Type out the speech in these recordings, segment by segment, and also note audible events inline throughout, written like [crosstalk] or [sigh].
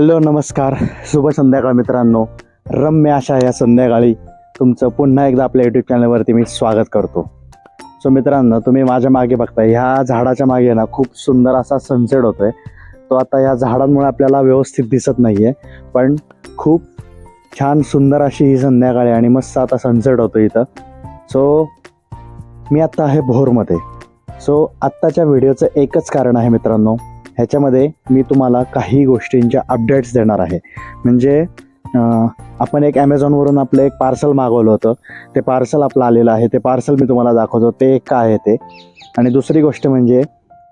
Hello नमस्कार. शुभ संध्याकाळ मित्रांनो. रम्य अशा या संध्याकाळी तुमचं पुन्हा एकदा आपल्या यूट्यूब चॅनलवरती मी स्वागत करतो. सो मित्रांनो तुम्ही माझ्या मागे बघताय. ह्या झाडाच्या मागे ना खूप सुंदर असा सनसेट होतो आहे तो आता ह्या झाडांमुळे आपल्याला व्यवस्थित दिसत नाही आहे पण खूप छान सुंदर अशी ही संध्याकाळ आहे आणि मस्त आता सनसेट होतो इथं. सो मी आत्ता आहे भोरमध्ये. सो आत्ताच्या व्हिडिओचं एकच कारण आहे मित्रांनो. ह्याच्यामध्ये मी तुम्हाला काही गोष्टींच्या अपडेट्स देणार आहे. म्हणजे आपण एक ॲमेझॉनवरून आपलं एक पार्सल मागवलं होतं. ते पार्सल आपलं आलेलं आहे. ते पार्सल मी तुम्हाला दाखवतो. ते एक काय आहे ते? आणि दुसरी गोष्ट म्हणजे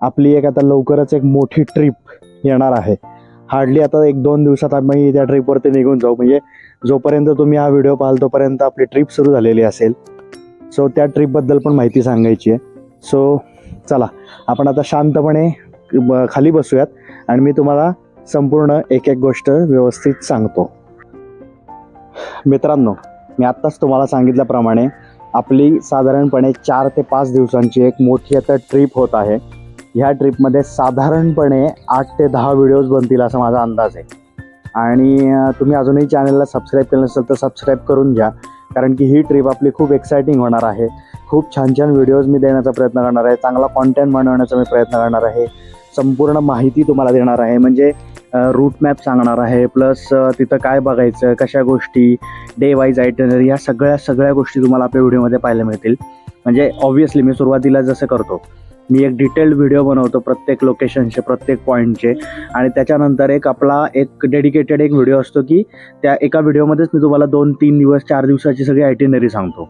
आपली एक आता लवकरच एक मोठी ट्रिप येणार आहे. हार्डली आता एक दोन दिवसात आम्ही त्या ट्रिपवरती निघून जाऊ. म्हणजे जोपर्यंत तुम्ही हा व्हिडिओ पाहाल तोपर्यंत आपली ट्रिप सुरू झालेली असेल. सो त्या ट्रिपबद्दल पण माहिती सांगायची आहे. सो चला. आपण आता शांतपणे खाली बसूयात आणि मी तुम्हाला संपूर्ण एक एक गोष्ट व्यवस्थित सांगतो. मित्रांनो मी आत्ताच तुम्हाला सांगितल्याप्रमाणे आपली साधारणपणे चार ते पाच दिवसांची एक मोठी आता ट्रिप होत आहे. ह्या ट्रिपमध्ये साधारणपणे आठ ते दहा व्हिडिओज बनतील असा माझा अंदाज आहे. आणि तुम्ही अजूनही चॅनलला सबस्क्राईब केलं नसेल तर सबस्क्राईब करून घ्या. कारण की ही ट्रिप आपली खूप एक्सायटिंग होणार आहे. खूप छान छान व्हिडिओज मी देण्याचा प्रयत्न करणार आहे. चांगला कॉन्टेंट बनवण्याचा मी प्रयत्न करणार आहे. संपूर्ण माहिती तुम्हाला देणार आहे. म्हणजे रूट मॅप सांगणार आहे प्लस तिथं काय बघायचं कशा गोष्टी डे वाईज आयटनरी या सगळ्या सगळ्या गोष्टी तुम्हाला आपल्या व्हिडिओमध्ये पाहायला मिळतील. म्हणजे ऑब्व्हियसली मी सुरुवातीला जसं करतो मी एक डिटेल्ड व्हिडिओ बनवतो प्रत्येक लोकेशनचे प्रत्येक पॉईंटचे आणि त्याच्यानंतर एक आपला एक डेडिकेटेड एक व्हिडिओ असतो की त्या एका व्हिडिओमध्येच मी तुम्हाला दोन तीन दिवस चार दिवसाची सगळी आयटिनरी सांगतो.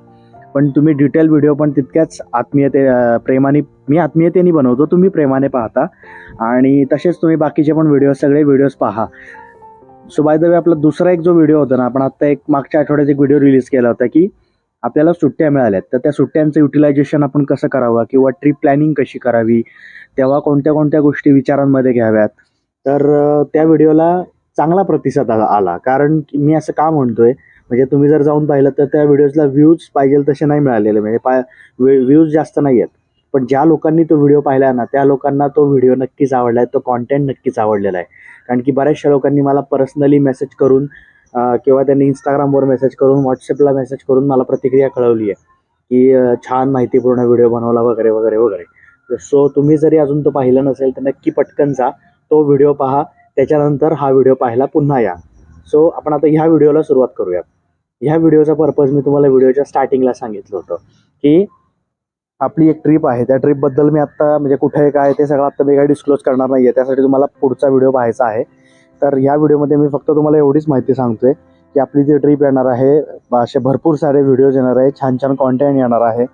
पण तुम्ही डिटेल व्हिडिओ पण तितक्याच आत्मीयते प्रेमाने मी आत्मीयतेने बनवतो तुम्ही प्रेमाने पाहता. आणि तसेच तुम्ही बाकीचे पण व्हिडिओ सगळे व्हिडिओज पहा. सो बाय द वे आपला दुसरा एक जो व्हिडिओ होता ना आपण आत्ता एक मागच्या आठवड्यात एक व्हिडिओ रिलीज केला होता की आपल्याला सुट्ट्या मिळाल्यात. तर त्या सुट्ट्यांचं युटिलायझेशन आपण कसं करावं किंवा ट्रिप प्लॅनिंग कशी करावी तेव्हा कोणत्या कोणत्या गोष्टी विचारांमध्ये घ्याव्यात? तर त्या व्हिडिओला चांगला प्रतिसाद आला आला. कारण की मी असं का म्हणतोय म्हणजे तुम्ही जर जाऊन पाहिलं तर त्या व्हिडिओजला व्ह्यूज पाहिजे तसे नाही मिळालेले. म्हणजे पा व्ह्यूज जास्त नाही आहेत. पण ज्या लोकांनी तो व्हिडिओ पाहिला ना त्या लोकांना तो व्हिडिओ नक्कीच आवडला आहे तो कॉन्टेंट नक्कीच आवडलेला आहे. कारण की बऱ्याचशा लोकांनी मला पर्सनली मेसेज करून किंवा त्यांनी इंस्टाग्रामवर मेसेज करून व्हॉट्सअपला मेसेज करून मला प्रतिक्रिया कळवली आहे. की छान माहितीपूर्ण व्हिडिओ बनवला वगैरे वगैरे वगैरे. सो तुम्ही जरी अजून तो पाहिला नसेल तर नक्की पटकन जा. तो व्हिडिओ पहा. त्याच्यानंतर हा व्हिडिओ पाहायला पुन्हा या. सो आपण आता ह्या व्हिडिओला सुरुवात करूयात. ह्या व्हिडिओचा पर्पज मी तुम्हाला व्हिडिओच्या स्टार्टिंगला सांगितलं होतं. की आपली एक ट्रिप आहे. त्या ट्रिपबद्दल मी आत्ता म्हणजे कुठे आहे काय ते सगळं आत्ता मी काही डिस्क्लोज करणार नाही आहे त्यासाठी तुम्हाला पुढचा व्हिडिओ पाहायचा आहे. तर ह्या व्हिडिओमध्ये मी फक्त तुम्हाला एवढीच माहिती सांगतोय की आपली जी ट्रिप येणार आहे असे भरपूर सारे व्हिडिओज येणार आहे छान छान कॉन्टेंट येणार आहे.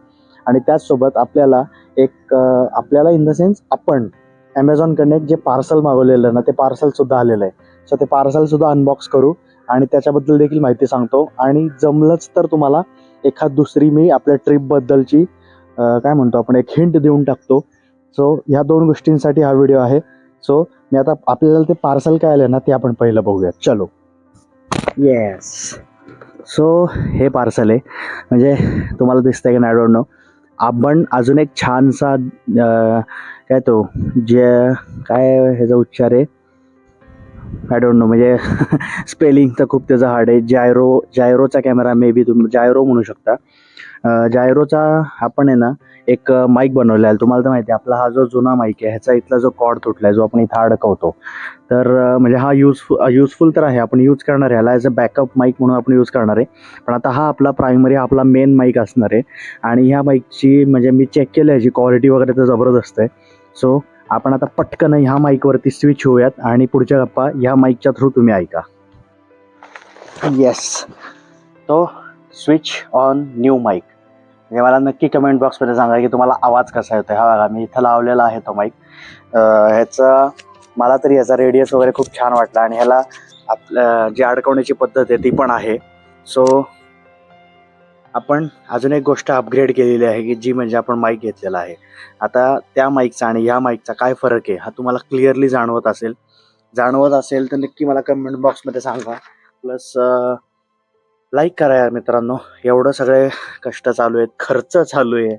आणि त्याचसोबत आपल्याला एक आपल्याला इन द सेन्स आपण ॲमेझॉनकडनं एक जे पार्सल मागवलेलं ना ते पार्सलसुद्धा आलेलं आहे. सो ते पार्सलसुद्धा अनबॉक्स करू. आणि त्याच्याबद्दल देखील माहिती सांगतो. आणि जमलंच तर तुम्हाला एखाद दुसरी मी आपल्या ट्रिपबद्दलची काय म्हणतो आपण एक हिंट देऊन टाकतो. सो ह्या दोन गोष्टींसाठी हा व्हिडिओ आहे. सो मी आता आपल्याला ते पार्सल काय आलं ना ते आपण पहिलं बघूयात चलो. येस सो हे पार्सल आहे. म्हणजे तुम्हाला दिसतंय की नाही डोंट नो आपण अजून एक छानसा काय तो जे काय ह्याचा उच्चार आहे? आय डोंट नो म्हणजे [laughs] स्पेलिंगचं खूप त्याचं हार्ड आहे. जायरो जायरोचा कॅमेरा मे बी तुम्ही जायरो म्हणू शकता. जायरोचा आपण आहे ना एक माईक बनवलेला आहे. तुम्हाला तर माहिती आहे आपला हा जो जुना माईक आहे ह्याचा इथला जो कॉड तुटला आहे जो आपण इथं अडकवतो. तर म्हणजे हा यूजफु युजफुल तर आहे. आपण यूज करणार आहे. ह्याला ॲज अ बॅकअप माईक म्हणून आपण यूज करणार आहे. पण आता हा आपला प्रायमरी आपला मेन माईक असणार आहे. आणि ह्या माईकची म्हणजे मी चेक केलं ह्याची क्वालिटी वगैरे तर जबरदस्त आहे. सो आपण आता पटकन ह्या माईकवरती स्विच होऊयात आणि पुढच्या गप्पा ह्या माईकच्या थ्रू तुम्ही ऐका. येस तो स्विच ऑन न्यू माईक म्हणजे मला नक्की कमेंट बॉक्समध्ये सांगा की तुम्हाला आवाज कसा येतो हा बघा मी इथं लावलेला आहे तो माईक ह्याचा मला तरी ह्याचा रेडियस वगैरे खूप छान वाटला आणि ह्याला आपल्या जी अडकवण्याची पद्धत आहे ती पण आहे. सो आपण अजून एक गोष्ट अपग्रेड केलेली आहे की जी म्हणजे आपण माईक घेतलेला आहे. आता त्या माईकचा आणि ह्या माईकचा काय फरक आहे हा तुम्हाला क्लिअरली जाणवत असेल. जाणवत असेल तर नक्की मला कमेंट बॉक्समध्ये सांगा. प्लस लाईक करा यार मित्रांनो. एवढं सगळे कष्ट चालू आहेत खर्च चालू आहे.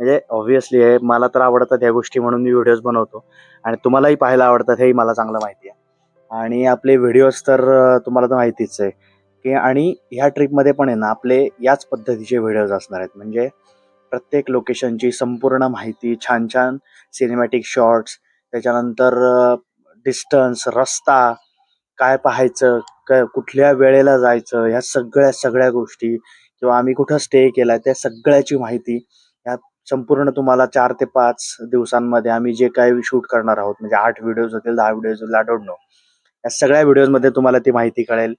म्हणजे ऑब्व्हियसली आहे मला तर आवडतात ह्या गोष्टी म्हणून मी व्हिडिओज बनवतो. आणि तुम्हालाही पाहायला आवडतात हेही मला चांगलं माहिती आहे. आणि आपले व्हिडिओज तर तुम्हाला तर माहितीच आहे. की आणि ह्या ट्रिपमध्ये पण आहे ना आपले याच पद्धतीचे व्हिडिओज असणार आहेत. म्हणजे प्रत्येक लोकेशनची संपूर्ण माहिती छान छान सिनेमॅटिक शॉट्स त्याच्यानंतर डिस्टन्स रस्ता काय पाहायचं क कुठल्या वेळेला जायचं ह्या सगळ्या सगळ्या गोष्टी किंवा आम्ही कुठं स्टे केला त्या सगळ्याची माहिती ह्या संपूर्ण तुम्हाला चार ते पाच दिवसांमध्ये आम्ही जे काही शूट करणार आहोत म्हणजे आठ व्हिडिओज होतील दहा व्हिडिओज होतील आय डोंट नो या सगळ्या व्हिडिओजमध्ये तुम्हाला ती माहिती कळेल.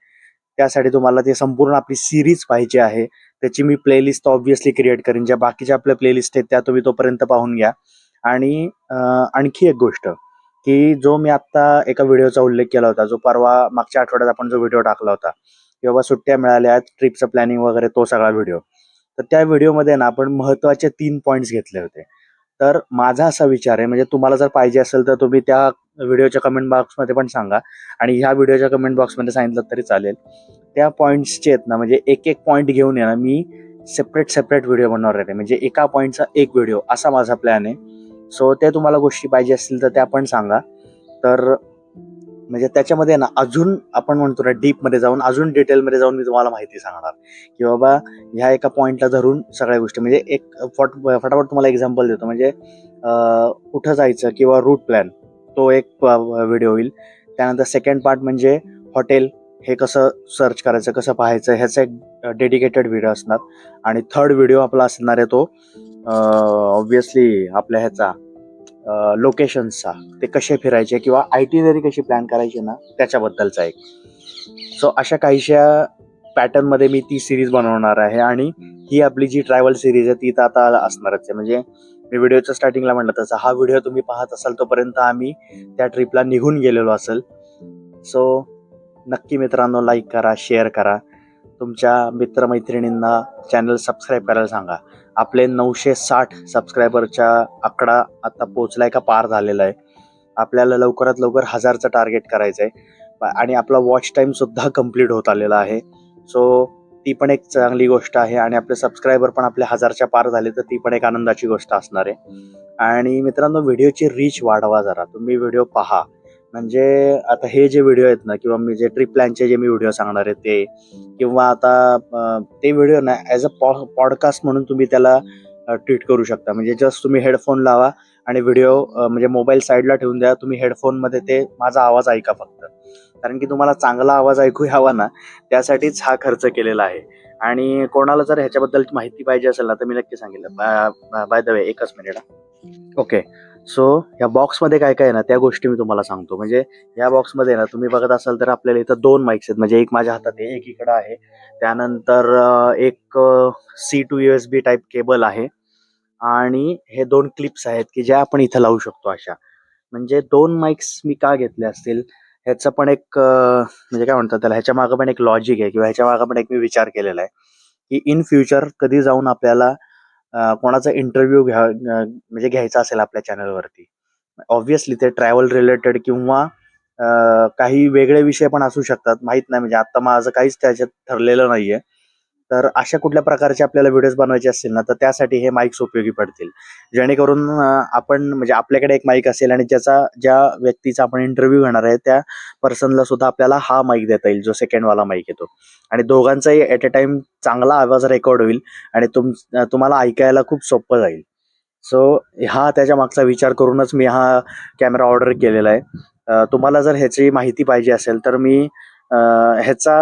त्यासाठी तुम्हाला ती संपूर्ण आपली सिरीज पाहिजे आहे. त्याची मी प्लेलिस्ट ऑब्व्हियसली क्रिएट करेन. ज्या बाकीच्या आपल्या प्लेलिस्ट आहेत त्या तुम्ही तोपर्यंत पाहून घ्या. आणि आणखी एक गोष्ट की जो मी आत्ता एका व्हिडिओचा उल्लेख केला होता जो परवा मागच्या आठवड्यात आपण जो व्हिडिओ टाकला होता की बाबा सुट्ट्या मिळाल्या ट्रिपचं प्लॅनिंग वगैरे तो सगळा व्हिडिओ तर त्या व्हिडिओमध्ये ना आपण महत्त्वाचे तीन पॉईंट्स घेतले होते. तर माझा असा विचार आहे म्हणजे तुम्हाला जर पाहिजे असेल तर तुम्ही त्या व्हिडिओच्या कमेंट बॉक्समध्ये पण सांगा आणि ह्या व्हिडिओच्या कमेंट बॉक्समध्ये सांगितलं तरी चालेल. त्या पॉईंट्सचे आहेत ना म्हणजे एक एक पॉईंट घेऊन ये ना मी सेपरेट सेपरेट व्हिडिओ बनवणार आहे. म्हणजे एका पॉईंटचा एक व्हिडिओ असा माझा प्लॅन आहे. सो ते तुम्हाला गोष्टी पाहिजे असतील तर त्या पण सांगा. तर म्हणजे त्याच्यामध्ये ना अजून आपण म्हणतो ना डीपमध्ये जाऊन अजून डिटेलमध्ये जाऊन मी तुम्हाला माहिती सांगणार. की बाबा ह्या एका पॉईंटला धरून सगळ्या गोष्टी. म्हणजे एक फट फटाफट तुम्हाला एक्झाम्पल देतो. म्हणजे कुठं जायचं किंवा रूट प्लॅन तो एक व्हिडिओ होईल त्यानंतर सेकंड पार्ट म्हणजे हॉटेल हे कसं सर्च करायचं कसं पाहायचं ह्याचा एक डेडिकेटेड व्हिडिओ असणार. आणि थर्ड व्हिडिओ आपला असणार आहे तो ऑब्विसली आपल्या ह्याचा. लोकेशन्सचा ते कसे फिरायचे किंवा आयटीनरी कशी प्लॅन करायची ना त्याच्याबद्दलचा एक. सो अशा काहीशा पॅटर्नमध्ये मी ती सिरीज बनवणार आहे आणि ही आपली जी ट्रॅव्हल सिरीज आहे ती तर आता असणारच आहे. म्हणजे मी व्हिडिओच्या स्टार्टिंगला म्हटलं तसं हा व्हिडिओ तुम्ही पाहत असाल तोपर्यंत आम्ही त्या ट्रिपला निघून गेलेलो असेल. सो नक्की मित्रांनो लाईक करा शेअर करा. तुमच्या मित्रमैत्रिणींना चॅनल सबस्क्राईब करायला सांगा. आपले नऊशे साठ सबस्क्रायबरच्या आकडा आता पोचलाय का पार झालेला आहे आपल्याला लवकरात लवकर हजारचं टार्गेट करायचं आहे आणि आपला वॉच टाईम सुद्धा कंप्लीट होत आलेला आहे. सो ती पण एक चांगली गोष्ट आहे आणि आपले सबस्क्रायबर पण आपले हजारच्या पार झाले तर ती पण एक आनंदाची गोष्ट असणार आहे. आणि मित्रांनो व्हिडिओची रीच वाढवा जरा. तुम्ही व्हिडिओ पहा. म्हणजे आता हे जे व्हिडिओ आहेत ना किंवा मी जे ट्रिप प्लॅनचे जे मी व्हिडिओ सांगणार आहे ते किंवा आता ते व्हिडिओ ना ॲज अ पॉ पॉडकास्ट म्हणून तुम्ही त्याला ट्रीट करू शकता. म्हणजे जस्ट तुम्ही हेडफोन लावा आणि व्हिडिओ म्हणजे मोबाईल साईडला ठेवून द्या. तुम्ही हेडफोनमध्ये ते माझा आवाज ऐका फक्त. कारण की तुम्हाला चांगला आवाज ऐकू यावा ना त्यासाठीच हा खर्च केलेला आहे. आणि कोणाला जर ह्याच्याबद्दल माहिती पाहिजे असेल ना तर मी नक्की सांगितलं बाय द वे एकच मिनिट ओके सो या बॉक्समध्ये काय काय आहे ना त्या गोष्टी मी तुम्हाला सांगतो. म्हणजे या बॉक्समध्ये ना तुम्ही बघत असाल तर आपल्याला इथं दोन माईक्स आहेत. म्हणजे एक माझ्या हातात आहे एक इकडं आहे. त्यानंतर एक C two U S B type cable आहे. आणि हे दोन क्लिप्स आहेत की ज्या आपण इथं लावू शकतो अशा. म्हणजे दोन माईक्स मी का घेतले असतील ह्याचं पण एक म्हणजे काय म्हणतात त्याला ह्याच्या मागं पण एक लॉजिक आहे किंवा ह्याच्या मागं पण एक मी विचार केलेला आहे. की इन फ्युचर कधी जाऊन आपल्याला कोणाचा इंटरव्ह्यू घ्या म्हणजे घ्यायचा असेल आपल्या चॅनलवरती ऑब्व्हियसली ते ट्रॅव्हल रिलेटेड किंवा काही वेगळे विषय पण असू शकतात. माहीत नाही म्हणजे आता माझं काहीच त्याच्यात ठरलेलं नाहीये. तर अशा कुठल्या प्रकारचे आपल्याला व्हिडिओज बनवायचे असतील ना तर त्यासाठी हे माईक्स उपयोगी पडतील. जेणेकरून आपण म्हणजे आपल्याकडे एक माईक असेल आणि ज्याचा ज्या व्यक्तीचा आपण इंटरव्ह्यू घेणार आहे त्या पर्सनला सुद्धा आपल्याला हा माईक देता येईल जो सेकंडवाला माईक येतो आणि दोघांचाही ॲट अ टाइम चांगला आवाज रेकॉर्ड होईल आणि तुम तुम्हाला ऐकायला खूप सोपं जाईल. सो हा त्याच्या मागचा विचार करूनच मी हा कॅमेरा ऑर्डर केलेला आहे. तुम्हाला जर ह्याची माहिती पाहिजे असेल तर मी ह्याचा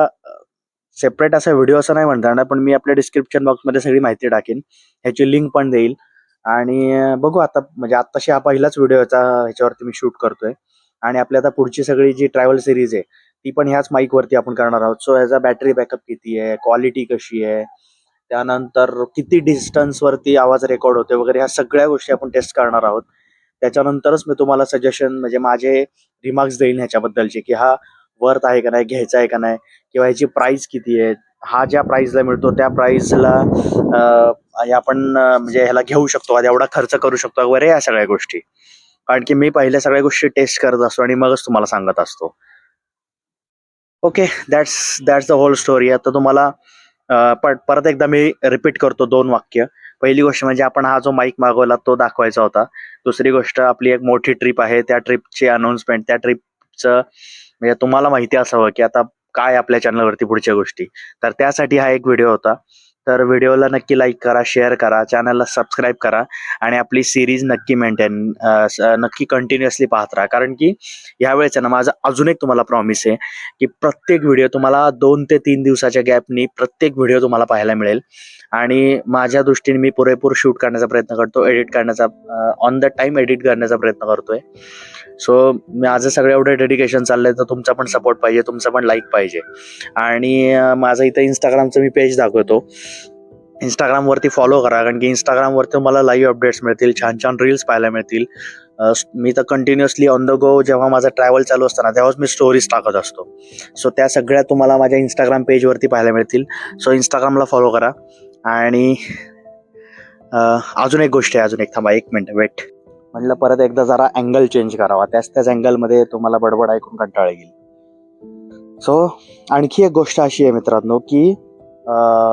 सेपरेट असा व्हिडिओ असं नाही म्हणता येणार पण मी आपल्या डिस्क्रिप्शन बॉक्समध्ये सगळी माहिती टाकेन. ह्याची लिंक पण देईल. आणि बघू आता म्हणजे आत्ताशी हा पहिलाच व्हिडिओचा ह्याच्यावरती मी शूट करतोय. आणि आपली आता पुढची सगळी जी ट्रॅव्हल सिरीज आहे ती पण ह्याच माईकवरती आपण करणार आहोत. सो ह्याचा बॅटरी बॅकअप किती आहे? क्वालिटी कशी आहे? त्यानंतर किती डिस्टन्सवरती आवाज रेकॉर्ड होते वगैरे ह्या सगळ्या गोष्टी आपण टेस्ट करणार आहोत. त्याच्यानंतरच मी तुम्हाला सजेशन म्हणजे माझे रिमार्क्स देईन ह्याच्याबद्दलचे की हा वर्थ आहे का नाही घ्यायचा आहे का नाही किंवा ह्याची प्राइस किती आहे हा ज्या प्राइसला मिळतो त्या प्राइसला आपण म्हणजे ह्याला घेऊ शकतो एवढा खर्च करू शकतो वगैरे या सगळ्या गोष्टी. कारण की मी पहिल्या सगळ्या गोष्टी टेस्ट करत असतो आणि मगच तुम्हाला सांगत असतो. Okay that's that's the whole story आता तुम्हाला परत एकदा मी रिपीट करतो दोन वाक्य. पहिली गोष्ट म्हणजे आपण हा जो माईक मागवला तो दाखवायचा होता. दुसरी गोष्ट आपली एक मोठी ट्रिप आहे त्या ट्रिपची अनाउन्समेंट त्या ट्रिपचं म्हणजे तुम्हाला माहिती असावं की आता काय आपल्या चॅनलवरती पुढच्या गोष्टी. तर त्यासाठी हा एक व्हिडिओ होता. तर व्हिडिओला नक्की लाईक करा शेअर करा चॅनलला सबस्क्राईब करा आणि आपली सिरीज नक्की मेंटेन नक्की कंटिन्युअसली पाहत राहा. कारण की यावेळेस ना माझा अजून एक तुम्हाला प्रॉमिस आहे की प्रत्येक व्हिडिओ तुम्हाला दोन ते तीन दिवसाच्या गॅपनी प्रत्येक व्हिडिओ तुम्हाला पाहायला मिळेल. आणि माझ्या दृष्टीने मी पुरेपूर शूट करण्याचा प्रयत्न करतो एडिट करण्याचा ऑन द टाईम एडिट करण्याचा प्रयत्न करतोय. सो माझं सगळं एवढं डेडिकेशन चाललंय तर तुमचा पण सपोर्ट पाहिजे तुमचा पण लाईक पाहिजे. आणि माझं इथं इंस्टाग्रामचं मी पेज दाखवतो. इंस्टाग्रामवरती फॉलो करा कारण की इंस्टाग्रामवरती तुम्हाला लाईव्ह अपडेट्स मिळतील छान छान रील्स पाहायला मिळतील. मी तर कंटिन्युअसली ऑन द गो जेव्हा माझं ट्रॅव्हल चालू असतं ना तेव्हाच मी स्टोरीज टाकत असतो. सो त्या सगळ्या तुम्हाला माझ्या इंस्टाग्राम पेजवरती पाहायला मिळतील. सो इंस्टाग्रामला फॉलो करा. आणि अजून एक गोष्ट आहे अजून एक थांबा एक मिनिट वेट म्हटलं परत एकदा जरा अँगल चेंज करावा. त्याच त्याच अँगलमध्ये तुम्हाला बडबड ऐकून कंटाळा येईल. सो आणखी एक गोष्ट अशी आहे मित्रांनो की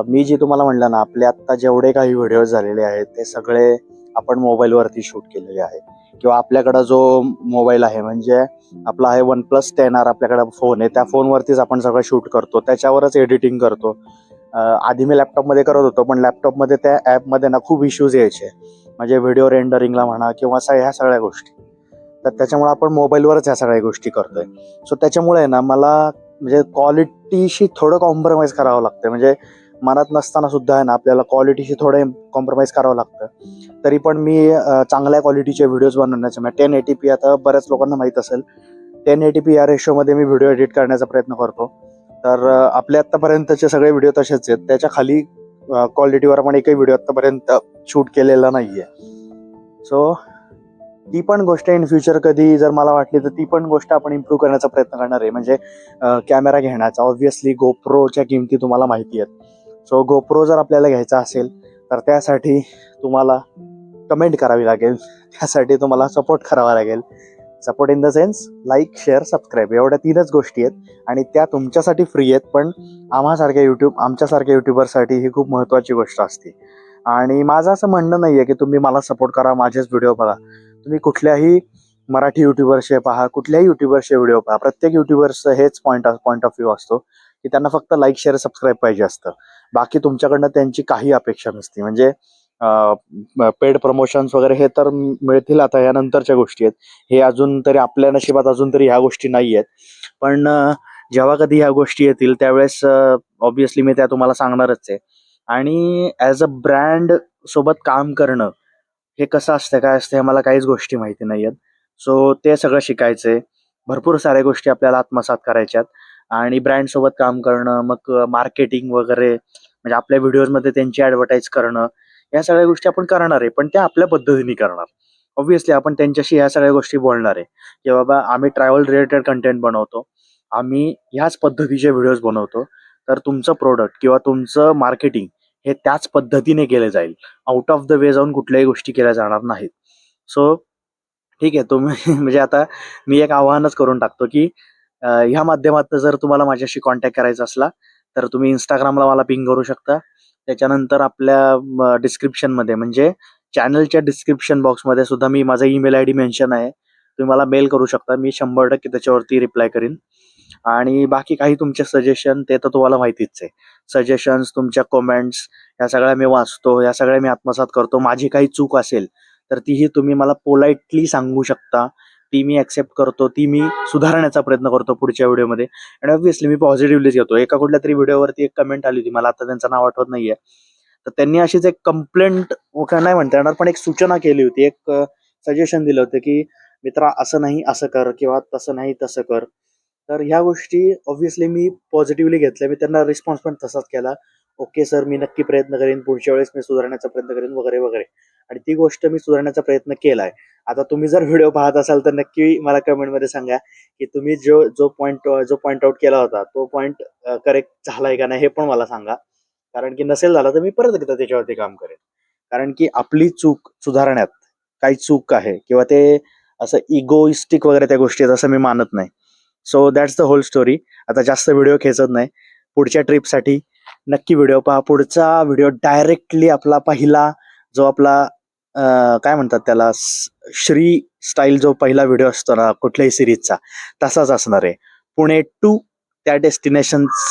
मी जे तुम्हाला म्हणलं ना आपले आत्ता जेवढे काही व्हिडिओज झालेले आहेत ते सगळे आपण मोबाईलवरती शूट केलेले आहे. किंवा आपल्याकडं जो मोबाईल आहे म्हणजे आपला आहे वन प्लस टेन आर आपल्याकडं फोन आहे त्या फोनवरतीच आपण सगळं शूट करतो. त्याच्यावरच एडिटिंग करतो. आधी मी लॅपटॉपमध्ये करत होतो पण लॅपटॉपमध्ये त्या ॲपमध्ये ना खूप इश्यूज यायचे. म्हणजे व्हिडिओ रेंडरिंगला म्हणा किंवा असं ह्या सगळ्या गोष्टी. तर त्याच्यामुळे आपण मोबाईलवरच ह्या सगळ्या गोष्टी करतोय. सो त्याच्यामुळे आहे ना मला म्हणजे क्वालिटीशी थोडं कॉम्प्रोमाइज करावं लागतं म्हणजे मनात नसताना सुद्धा आहे ना आपल्याला क्वालिटीशी थोडं कॉम्प्रोमाइज करावं लागतं. तरी पण मी चांगल्या क्वालिटीचे व्हिडिओज बनवण्याचे म्हणजे टेन एटी पी आता बऱ्याच लोकांना माहीत असेल. टेन एटी पी या रेशोमध्ये मी व्हिडिओ एडिट करण्याचा प्रयत्न करतो. तर आपले आत्तापर्यंतचे सगळे व्हिडिओ तसेच आहेत. त्याच्याखाली क्वालिटीवर आपण एकही व्हिडिओ आत्तापर्यंत शूट केलेला नाही आहे सो ती पण गोष्ट इन फ्युचर कधी जर मला वाटली तर ती पण गोष्ट आपण इम्प्रूव्ह करण्याचा प्रयत्न करणार आहे. म्हणजे कॅमेरा घेण्याचा. ऑब्व्हियसली गोप्रोच्या किमती तुम्हाला माहिती आहेत. सो गोप्रो जर आपल्याला घ्यायचा असेल तर त्यासाठी तुम्हाला कमेंट करावी लागेल. त्यासाठी तुम्हाला सपोर्ट करावा लागेल. Support in the sense like share subscribe एवढ्या तीनच गोष्टी आहेत आणि त्या तुमच्यासाठी फ्री आहेत पण आम्हासारख्या यूट्यूब आमच्यासारख्या युट्यूबरसाठी ही खूप महत्त्वाची गोष्ट असते. आणि माझं असं म्हणणं नाही आहे की तुम्ही मला सपोर्ट करा माझेच व्हिडिओ बघा. तुम्ही कुठल्याही मराठी युट्यूबरचे पहा कुठल्याही युट्यूबरचे व्हिडिओ पहा. प्रत्येक युट्यूबरचं हेच पॉईंट पॉईंट ऑफ व्ह्यू असतो की त्यांना फक्त लाईक शेअर सबस्क्राईब पाहिजे असतं. बाकी तुमच्याकडनं त्यांची काही अपेक्षा नसते. म्हणजे पेड प्रमोशन्स वगैरे हे तर मिळतील आता यानंतरच्या गोष्टी आहेत. हे अजून तरी आपल्या नशिबात अजून तरी ह्या गोष्टी नाही आहेत पण जेव्हा कधी ह्या गोष्टी येतील त्यावेळेस ऑब्विसली मी त्या तुम्हाला सांगणारच आहे. आणि ॲज अ ब्रँड सोबत काम करणं हे कसं असतं काय असतं हे मला काहीच गोष्टी माहिती नाही आहेत सो ते सगळं शिकायचंय. भरपूर साऱ्या गोष्टी आपल्याला आत्मसात करायच्यात. आणि ब्रँड सोबत काम करणं मग मार्केटिंग वगैरे म्हणजे आपल्या व्हिडिओजमध्ये त्यांची ॲडव्हर्टाईज करणं या सगळ्या गोष्टी आपण करणार आहे पण त्या आपल्या पद्धतीने करणार. ऑब्व्हियसली आपण त्यांच्याशी ह्या सगळ्या गोष्टी बोलणार आहे की बाबा आम्ही ट्रॅव्हल रिलेटेड कंटेंट बनवतो आम्ही ह्याच पद्धतीचे व्हिडिओज बनवतो तर तुमचं प्रोडक्ट किंवा तुमचं मार्केटिंग हे त्याच पद्धतीने केलं जाईल. आउट ऑफ द वे जाऊन कुठल्याही गोष्टी केल्या जाणार नाहीत. सो ठीक आहे तुम्ही [laughs] म्हणजे आता मी एक आव्हानच करून टाकतो की ह्या माध्यमातून जर तुम्हाला माझ्याशी कॉन्टॅक्ट करायचा असला तर तुम्ही इंस्टाग्रामला मला पिंग करू शकता. त्याच्यानंतर आपल्या डिस्क्रिप्शनमध्ये म्हणजे चॅनलच्या डिस्क्रिप्शन बॉक्समध्ये सुद्धा मी माझा ईमेल आय डी मेन्शन आहे. तुम्ही मला मेल करू शकता मी शंभर टक्के त्याच्यावरती रिप्लाय करीन. आणि बाकी काही तुमचे सजेशन ते तर तुम्हाला माहितीच आहे. सजेशन्स तुमच्या कमेंट्स या सगळ्या मी वाचतो या सगळ्या मी आत्मसात करतो. माझी काही चूक असेल तर तीही तुम्ही मला पोलाइटली सांगू शकता. ती मी ऍक्सेप्ट करतो ती मी सुधारण्याचा प्रयत्न करतो पुढच्या व्हिडिओमध्ये. आणि ऑब्व्हियसली मी पॉझिटिव्हलीच घेतो. एका कुठल्या तरी व्हिडिओवरती एक कमेंट आली होती मला आता त्यांचं नाव आठवत नाहीये. तर त्यांनी अशीच एक कंप्लेंट नाही म्हणता येणार पण एक सूचना केली होती. एक सजेशन दिलं होतं की मित्रा असं नाही असं कर किंवा तसं नाही तसं कर. तर ह्या गोष्टी ऑब्व्हियसली मी पॉझिटिव्हली घेतल्या. मी त्यांना रिस्पॉन्स पण तसाच केला. ओके सर मी नक्की प्रयत्न करेन. पुढच्या वेळेस मी सुधारण्याचा प्रयत्न करेन वगैरे वगैरे. आणि ती गोष्ट मी सुधारण्याचा प्रयत्न केलाय. आता तुम्ही जर व्हिडिओ पाहत असाल तर नक्की मला कमेंटमध्ये सांगा की तुम्ही जो जो पॉईंट जो पॉईंट आउट केला होता तो पॉईंट करेक्ट झालाय का नाही हे पण मला सांगा. कारण की नसेल झाला तर मी परत एकदा त्याच्यावरती काम करेन. कारण की आपली चूक सुधारण्यात काही चूक आहे किंवा ते असं इगोइस्टिक वगैरे त्या गोष्टी आहेत असं मी मानत नाही. So that's the whole story आता जास्त व्हिडिओ खेचत नाही. पुढच्या ट्रिपसाठी नक्की व्हिडिओ पहा. पुढचा व्हिडिओ डायरेक्टली आपला पहिला जो आपला काय म्हणतात त्याला? श्री स्टाईल जो पहिला व्हिडिओ असतो ना कुठल्याही सिरीजचा तसाच असणार आहे. पुणे टू त्या डेस्टिनेशन्स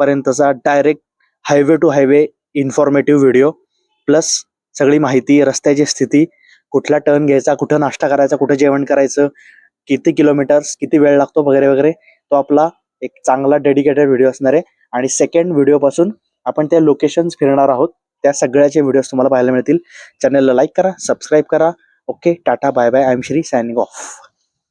पर्यंतचा direct highway to highway informative video plus सगळी माहिती रस्त्याची स्थिती कुठला टर्न घ्यायचा कुठं नाश्ता करायचा कुठं जेवण करायचं किती किलोमीटर्स किती वेळ लागतो वगैरे वगैरे तो आपला एक चांगला डेडिकेटेड व्हिडिओ असणार आहे. आणि सेकंड व्हिडिओ पासून आपण त्या लोकेशन्स फिरणार आहोत. त्या सगळ्याचे व्हिडिओज तुम्हाला पाहायला मिळतील. चॅनलला लाईक करा सबस्क्राईब करा. Okay tata bye bye I am Shri signing off